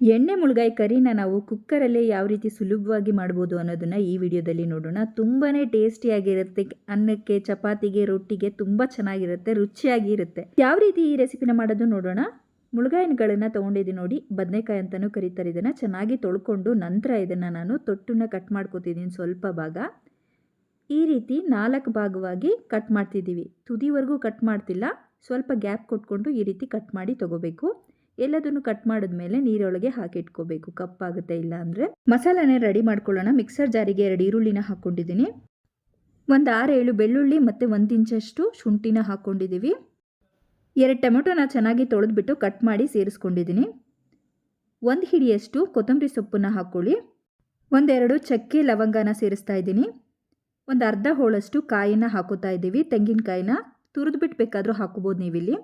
ಎಣ್ಣೆ ಮುಳುಗಾಯಿ ಕರಿನ ನಾವು ಕುಕ್ಕರಲ್ಲೇ ಯಾವ ರೀತಿ ಸುಲಭವಾಗಿ ಮಾಡ್ಬೋದು ಅನ್ನೋದನ್ನು ಈ ವಿಡಿಯೋದಲ್ಲಿ ನೋಡೋಣ. ತುಂಬಾ ಟೇಸ್ಟಿಯಾಗಿರುತ್ತೆ, ಅನ್ನಕ್ಕೆ, ಚಪಾತಿಗೆ, ರೊಟ್ಟಿಗೆ ತುಂಬ ಚೆನ್ನಾಗಿರುತ್ತೆ, ರುಚಿಯಾಗಿರುತ್ತೆ. ಯಾವ ರೀತಿ ಈ ರೆಸಿಪಿನ ಮಾಡೋದು ನೋಡೋಣ. ಮುಳುಗಾಯಿಗಳನ್ನು ತೊಗೊಂಡಿದ್ದೀನಿ ನೋಡಿ, ಬದನೆಕಾಯಿ ಅಂತಲೂ ಕರೀತಾರೆ. ಇದನ್ನು ಚೆನ್ನಾಗಿ ತೊಳ್ಕೊಂಡು ನಂತರ ಇದನ್ನು ನಾನು ತೊಟ್ಟನ್ನ ಕಟ್ ಮಾಡ್ಕೋತಿದ್ದೀನಿ ಸ್ವಲ್ಪ ಭಾಗ. ಈ ರೀತಿ ನಾಲ್ಕು ಭಾಗವಾಗಿ ಕಟ್ ಮಾಡ್ತಿದ್ದೀವಿ. ತುದಿವರೆಗೂ ಕಟ್ ಮಾಡ್ತಿಲ್ಲ. ಸ್ವಲ್ಪ ಗ್ಯಾಪ್ ಕೊಟ್ಕೊಂಡು ಈ ರೀತಿ ಕಟ್ ಮಾಡಿ ತೊಗೋಬೇಕು. ಎಲ್ಲದನ್ನು ಕಟ್ ಮಾಡಿದ್ಮೇಲೆ ನೀರೊಳಗೆ ಹಾಕಿಟ್ಕೋಬೇಕು. ಕಪ್ಪಾಗುತ್ತೆ ಇಲ್ಲ ಅಂದರೆ ಮಸಾಲಾನೇ ರೆಡಿ ಮಾಡ್ಕೊಳ್ಳೋಣ. ಮಿಕ್ಸರ್ ಜಾರಿಗೆ ಎರಡು ಈರುಳ್ಳಿನ ಹಾಕ್ಕೊಂಡಿದ್ದೀನಿ. ಒಂದು ಆರು ಏಳು ಬೆಳ್ಳುಳ್ಳಿ ಮತ್ತು ಒಂದು ಇಂಚಷ್ಟು ಶುಂಠಿನ ಹಾಕ್ಕೊಂಡಿದ್ದೀವಿ ಎರಡು ಟೊಮೆಟೊನ ಚೆನ್ನಾಗಿ ತೊಳೆದ್ಬಿಟ್ಟು ಕಟ್ ಮಾಡಿ ಸೇರಿಸ್ಕೊಂಡಿದ್ದೀನಿ ಒಂದು ಹಿಡಿಯಷ್ಟು ಕೊತ್ತಂಬರಿ ಸೊಪ್ಪನ್ನು ಹಾಕ್ಕೊಳ್ಳಿ. ಒಂದೆರಡು ಚಕ್ಕೆ ಲವಂಗನ ಸೇರಿಸ್ತಾ ಇದ್ದೀನಿ. ಒಂದು ಅರ್ಧ ಹೋಳಷ್ಟು ಕಾಯಿನ ಹಾಕೋತಾ ಇದ್ದೀವಿ. ತೆಂಗಿನಕಾಯಿನ ತುರಿದ್ಬಿಟ್ಟು ಬೇಕಾದರೂ ಹಾಕೋಬೋದು ನೀವಿಲ್ಲಿ.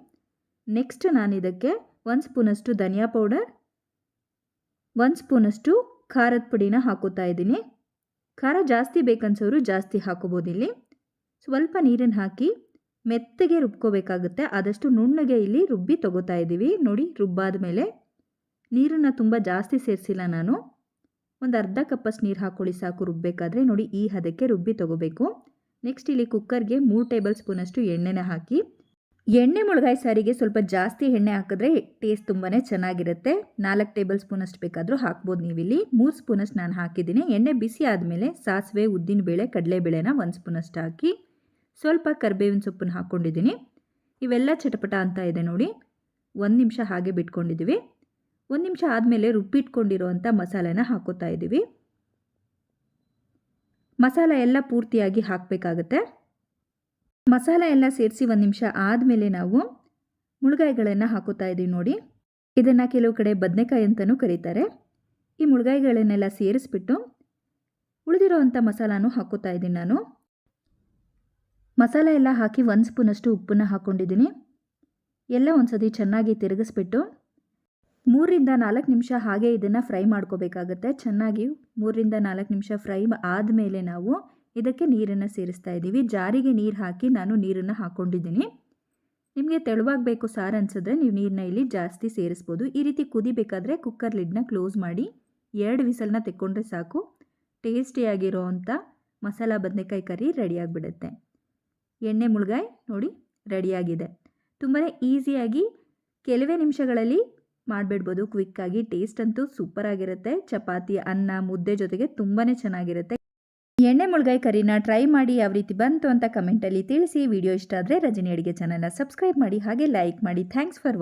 ನೆಕ್ಸ್ಟ್ ನಾನು ಇದಕ್ಕೆ ಒಂದು ಸ್ಪೂನಷ್ಟು ಧನಿಯಾ ಪೌಡರ್ ಒಂದು ಸ್ಪೂನಷ್ಟು ಖಾರದ ಪುಡಿನ ಹಾಕೋತಾ ಇದ್ದೀನಿ. ಖಾರ ಜಾಸ್ತಿ ಬೇಕನ್ಸೋರು ಜಾಸ್ತಿ ಹಾಕೋಬೋದು ಇಲ್ಲಿ. ಸ್ವಲ್ಪ ನೀರನ್ನು ಹಾಕಿ ಮೆತ್ತಗೆ ರುಬ್ಕೋಬೇಕಾಗುತ್ತೆ. ಆದಷ್ಟು ನುಣ್ಣಗೆ ಇಲ್ಲಿ ರುಬ್ಬಿ ತೊಗೋತಾ ಇದ್ದೀವಿ. ನೋಡಿ ರುಬ್ಬಾದ ಮೇಲೆ ನೀರನ್ನು ತುಂಬ ಜಾಸ್ತಿ ಸೇರಿಸಿಲ್ಲ ನಾನು. ಒಂದು ಅರ್ಧ ಕಪ್ಪಷ್ಟು ನೀರು ಹಾಕೊಳ್ಳಿ ಸಾಕು ರುಬ್ಬಬೇಕಾದ್ರೆ ನೋಡಿ, ಈ ಹದಕ್ಕೆ ರುಬ್ಬಿ ತೊಗೋಬೇಕು. ನೆಕ್ಸ್ಟ್ ಇಲ್ಲಿ ಕುಕ್ಕರ್ಗೆ ಮೂರು ಟೇಬಲ್ ಸ್ಪೂನಷ್ಟು ಎಣ್ಣೆನ ಹಾಕಿ ಎಣ್ಣೆ ಮುಳುಗಾಯಿ ಸಾರಿಗೆ ಸ್ವಲ್ಪ ಜಾಸ್ತಿ ಎಣ್ಣೆ ಹಾಕಿದ್ರೆ ಟೇಸ್ಟ್ ತುಂಬಾ ಚೆನ್ನಾಗಿರುತ್ತೆ. ನಾಲ್ಕು ಟೇಬಲ್ ಸ್ಪೂನಷ್ಟು ಬೇಕಾದರೂ ಹಾಕ್ಬೋದು ನೀವಿಲ್ಲಿ. ಮೂರು ಸ್ಪೂನಷ್ಟು ನಾನು ಹಾಕಿದ್ದೀನಿ. ಎಣ್ಣೆ ಬಿಸಿ ಆದಮೇಲೆ ಸಾಸಿವೆ ಉದ್ದಿನಬೇಳೆ ಕಡಲೆಬೇಳೆನ ಒಂದು ಸ್ಪೂನಷ್ಟು ಹಾಕಿ ಸ್ವಲ್ಪ ಕರಿಬೇವಿನ ಸೊಪ್ಪನ್ನು ಹಾಕ್ಕೊಂಡಿದ್ದೀನಿ ಇವೆಲ್ಲ ಚಟಪಟ ಅಂತ ಇದೆ ನೋಡಿ. ಒಂದು ನಿಮಿಷ ಹಾಗೆ ಬಿಟ್ಕೊಂಡಿದ್ದೀವಿ. ಒಂದು ನಿಮಿಷ ಆದಮೇಲೆ ರುಬ್ಬಿಟ್ಕೊಂಡಿರೋವಂಥ ಮಸಾಲೆನ ಹಾಕೋತಾ ಇದ್ದೀವಿ ಮಸಾಲೆ ಎಲ್ಲ ಪೂರ್ತಿಯಾಗಿ ಹಾಕಬೇಕಾಗತ್ತೆ. ಮಸಾಲ ಎಲ್ಲ ಸೇರಿಸಿ ಒಂದು ನಿಮಿಷ ಆದಮೇಲೆ ನಾವು ಮುಳುಗಾಯಿಗಳನ್ನು ಹಾಕೋತಾ ಇದ್ದೀವಿ ನೋಡಿ. ಇದನ್ನು ಕೆಲವು ಕಡೆ ಬದನೆಕಾಯಿ ಅಂತಲೂ ಕರೀತಾರೆ. ಈ ಮುಳುಗಾಯಿಗಳನ್ನೆಲ್ಲ ಸೇರಿಸ್ಬಿಟ್ಟು ಉಳಿದಿರೋವಂಥ ಮಸಾಲಾನು ಹಾಕೋತಾ ಇದ್ದೀನಿ ನಾನು. ಮಸಾಲೆ ಎಲ್ಲ ಹಾಕಿ ಒಂದು ಸ್ಪೂನಷ್ಟು ಉಪ್ಪನ್ನು ಹಾಕ್ಕೊಂಡಿದ್ದೀನಿ ಎಲ್ಲ ಒಂದ್ಸತಿ ಚೆನ್ನಾಗಿ ತಿರುಗಿಸ್ಬಿಟ್ಟು ಮೂರರಿಂದ ನಾಲ್ಕು ನಿಮಿಷ ಹಾಗೆ ಇದನ್ನು ಫ್ರೈ ಮಾಡ್ಕೋಬೇಕಾಗತ್ತೆ. ಚೆನ್ನಾಗಿ ಮೂರರಿಂದ ನಾಲ್ಕು ನಿಮಿಷ ಫ್ರೈ ಆದಮೇಲೆ ನಾವು ಇದಕ್ಕೆ ನೀರನ್ನು ಸೇರಿಸ್ತಾ ಇದ್ದೀವಿ. ಜಾರಿಗೆ ನೀರು ಹಾಕಿ ನಾನು ನೀರನ್ನು ಹಾಕ್ಕೊಂಡಿದ್ದೀನಿ ನಿಮಗೆ ತೆಳುವಾಗಬೇಕು ಸಾರು ಅನಿಸಿದ್ರೆ ನೀವು ನೀರನ್ನ ಇಲ್ಲಿ ಜಾಸ್ತಿ ಸೇರಿಸ್ಬೋದು. ಈ ರೀತಿ ಕುದಿಬೇಕಾದ್ರೆ ಕುಕ್ಕರ್ ಲಿಡ್ನ ಕ್ಲೋಸ್ ಮಾಡಿ ಎರಡು ವಿಸಲನ್ನ ತೆಕ್ಕೊಂಡ್ರೆ ಸಾಕು. ಟೇಸ್ಟಿಯಾಗಿರೋ ಅಂಥ ಮಸಾಲ ಬದನೆಕಾಯಿ ಕರಿ ರೆಡಿಯಾಗಿಬಿಡುತ್ತೆ ಎಣ್ಣೆ ಮುಳುಗಾಯಿ ನೋಡಿ ರೆಡಿಯಾಗಿದೆ ತುಂಬಾ ಈಸಿಯಾಗಿ ಕೆಲವೇ ನಿಮಿಷಗಳಲ್ಲಿ ಮಾಡಿಬಿಡ್ಬೋದು. ಕ್ವಿಕ್ಕಾಗಿ ಟೇಸ್ಟ್ ಅಂತೂ ಸೂಪರಾಗಿರುತ್ತೆ ಚಪಾತಿ, ಅನ್ನ, ಮುದ್ದೆ ಜೊತೆಗೆ ತುಂಬಾ ಚೆನ್ನಾಗಿರುತ್ತೆ. ಎಣ್ಣೆ ಮುಳುಗಾಯಿ ಕರಿನ ಟ್ರೈ ಮಾಡಿ ಯಾವ ರೀತಿ ಬಂತು ಅಂತ ಕಮೆಂಟಲ್ಲಿ ತಿಳಿಸಿ. ವಿಡಿಯೋ ಇಷ್ಟ ಆದರೆ ರಜನಿ ಅಡುಗೆ ಚಾನಲ್ನ ಸಬ್ಸ್ಕ್ರೈಬ್ ಮಾಡಿ ಹಾಗೆ ಲೈಕ್ ಮಾಡಿ. Thanks for watch